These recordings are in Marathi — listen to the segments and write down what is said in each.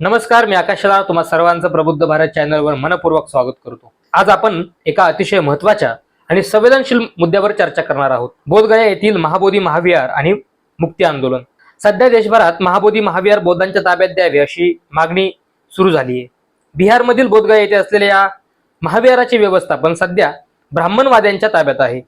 नमस्कार मी आकाश राव तुम्हा सर्वांचं प्रबुद्ध भारत चॅनलवर मनपूर्वक स्वागत करतो. आज आपण एका अतिशय महत्त्वाच्या आणि संवेदनशील मुद्द्यावर चर्चा करणार आहोत. बोधगया येथील महाबोधी महाविहार आणि मुक्ती आंदोलन. सध्या देशभरात महाबोधी महाविहार बौद्धांच्या ताब्यात द्यावे अशी मागणी सुरू झाली आहे बिहारमधील बोधगया येथे असलेल्या या महाविहाराचे व्यवस्थापन सध्या ब्राह्मणवाद्यांच्या ताब्यात आहे.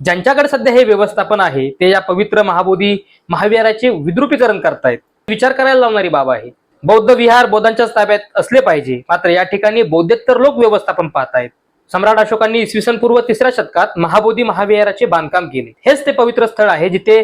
ज्यांच्याकडे सध्या हे व्यवस्थापन आहे ते या पवित्र महाबोधी महाविहाराचे विद्रुपीकरण करतायत. विचार करायला लावणारी बाब आहे. बौद्ध विहार बौद्धांच्याच ताब्यात असले पाहिजे. मात्र या ठिकाणी बौद्धेतर लोक व्यवस्थापन पाहतायत सम्राट अशोकांनी इसवी सन पूर्व तिसऱ्या शतकात महाबोधी महाविहाराचे बांधकाम केले. हेच ते पवित्र स्थळ आहे जिथे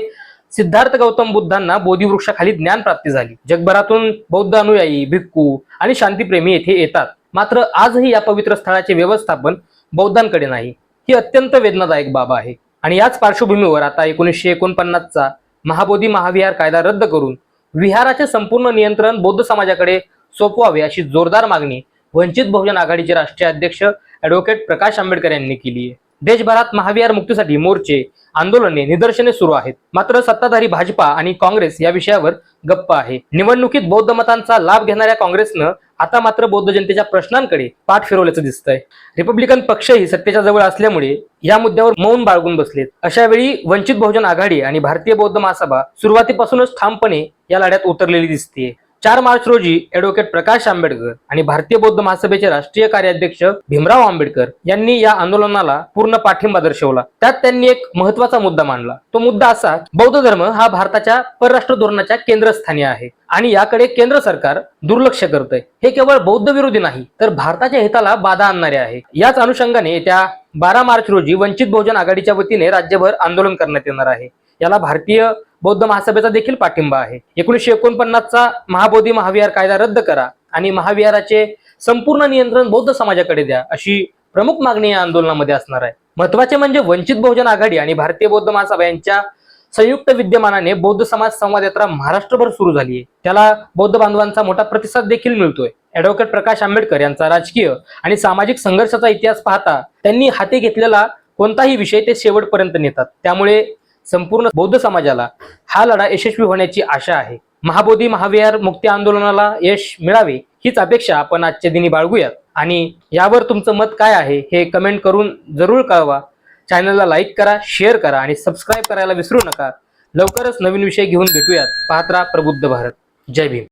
सिद्धार्थ गौतम बुद्धांना बोधिवृक्षाखाली ज्ञान प्राप्ती झाली. जगभरातून बौद्ध अनुयायी भिक्खू आणि शांतीप्रेमी येथे येतात. मात्र आजही या पवित्र स्थळाचे व्यवस्थापन बौद्धांकडे नाही. ही अत्यंत वेदनादायक बाब आहे. आणि याच पार्श्वभूमीवर आता एकोणीसशे एकोणपन्नासचा महाबोधी महाविहार कायदा रद्द करून विहाराचे संपूर्ण नियंत्रण बौद्ध समाजाकडे सोपवावे अशी जोरदार मागणी वंचित बहुजन आघाडीचे राष्ट्रीय अध्यक्ष ॲडव्होकेट प्रकाश आंबेडकर यांनी केली आहे. देशभरात महाविहार मुक्तीसाठी मोर्चे आंदोलने निदर्शने सुरू आहेत. मात्र सत्ताधारी भाजपा आणि काँग्रेस या विषयावर गप्प आहे. निवडणुकीत बौद्ध मतांचा लाभ घेणाऱ्या काँग्रेसनं आता मात्र बौद्ध जनतेच्या प्रश्नांकडे पाठ फिरवल्याचं दिसतंय. रिपब्लिकन पक्षही सत्तेच्या जवळ असल्यामुळे या मुद्द्यावर मौन बाळगून बसलेत. अशा वेळी वंचित बहुजन आघाडी आणि भारतीय बौद्ध महासभा सुरुवातीपासूनच ठामपणे या लढ्यात उतरलेली दिसते चार मार्च रोजी ॲडव्होकेट प्रकाश आंबेडकर आणि भारतीय बौद्ध महासभेचे राष्ट्रीय कार्याध्यक्ष भीमराव आंबेडकर यांनी या आंदोलनाला पूर्ण पाठिंबा दर्शवला. त्यात त्यांनी एक महत्त्वाचा मुद्दा मांडला. तो मुद्दा असा बौद्ध धर्म हा भारताच्या परराष्ट्र धोरणाच्या केंद्रस्थानी आहे आणि याकडे केंद्र सरकार दुर्लक्ष करतंय. हे केवळ बौद्ध विरोधी नाही तर भारताच्या हिताला बाधा आणणारे आहे. याच अनुषंगाने त्या बारा मार्च रोजी वंचित बहुजन आघाडीच्या वतीने राज्यभर आंदोलन करण्यात येणार आहे. याला भारतीय बौद्ध महासभेचा देखील पाठिंबा आहे. एकोणीसशे एकोणपन्नासचा महाबोधी महाविहार कायदा रद्द करा आणि महाविहाराचे संपूर्ण नियंत्रण बौद्ध समाजाकडे द्या अशी प्रमुख मागणी या आंदोलनामध्ये असणार आहे. महत्त्वाचे म्हणजे वंचित बहुजन आघाडी आणि भारतीय बौद्ध महासभा यांच्या संयुक्त विद्यमानाने बौद्ध समाज संवाद यात्रा महाराष्ट्रभर सुरू झाली आहे. त्याला बौद्ध बांधवांचा मोठा प्रतिसाद देखील मिळतोय. ऍडव्होकेट प्रकाश आंबेडकर यांचा राजकीय आणि सामाजिक संघर्षाचा इतिहास पाहता त्यांनी हाती घेतलेला कोणताही विषय ते शेवटपर्यंत नेतात. त्यामुळे संपूर्ण बौद्ध समाजाला हा लढा यशस्वी होण्याची आशा आहे. महाबोधी महाविहार मुक्ती आंदोलनाला यश मिळावे हीच अपेक्षा आपण आजच्या दिनी बाळगूयात. आणि यावर तुमचं मत काय आहे हे कमेंट करून जरूर कळवा. चॅनलला लाईक करा शेअर करा आणि सबस्क्राईब करायला विसरू नका. लवकरच नवीन विषय घेऊन भेटूयात. पाहत्रा प्रबुद्ध भारत. जय भीम.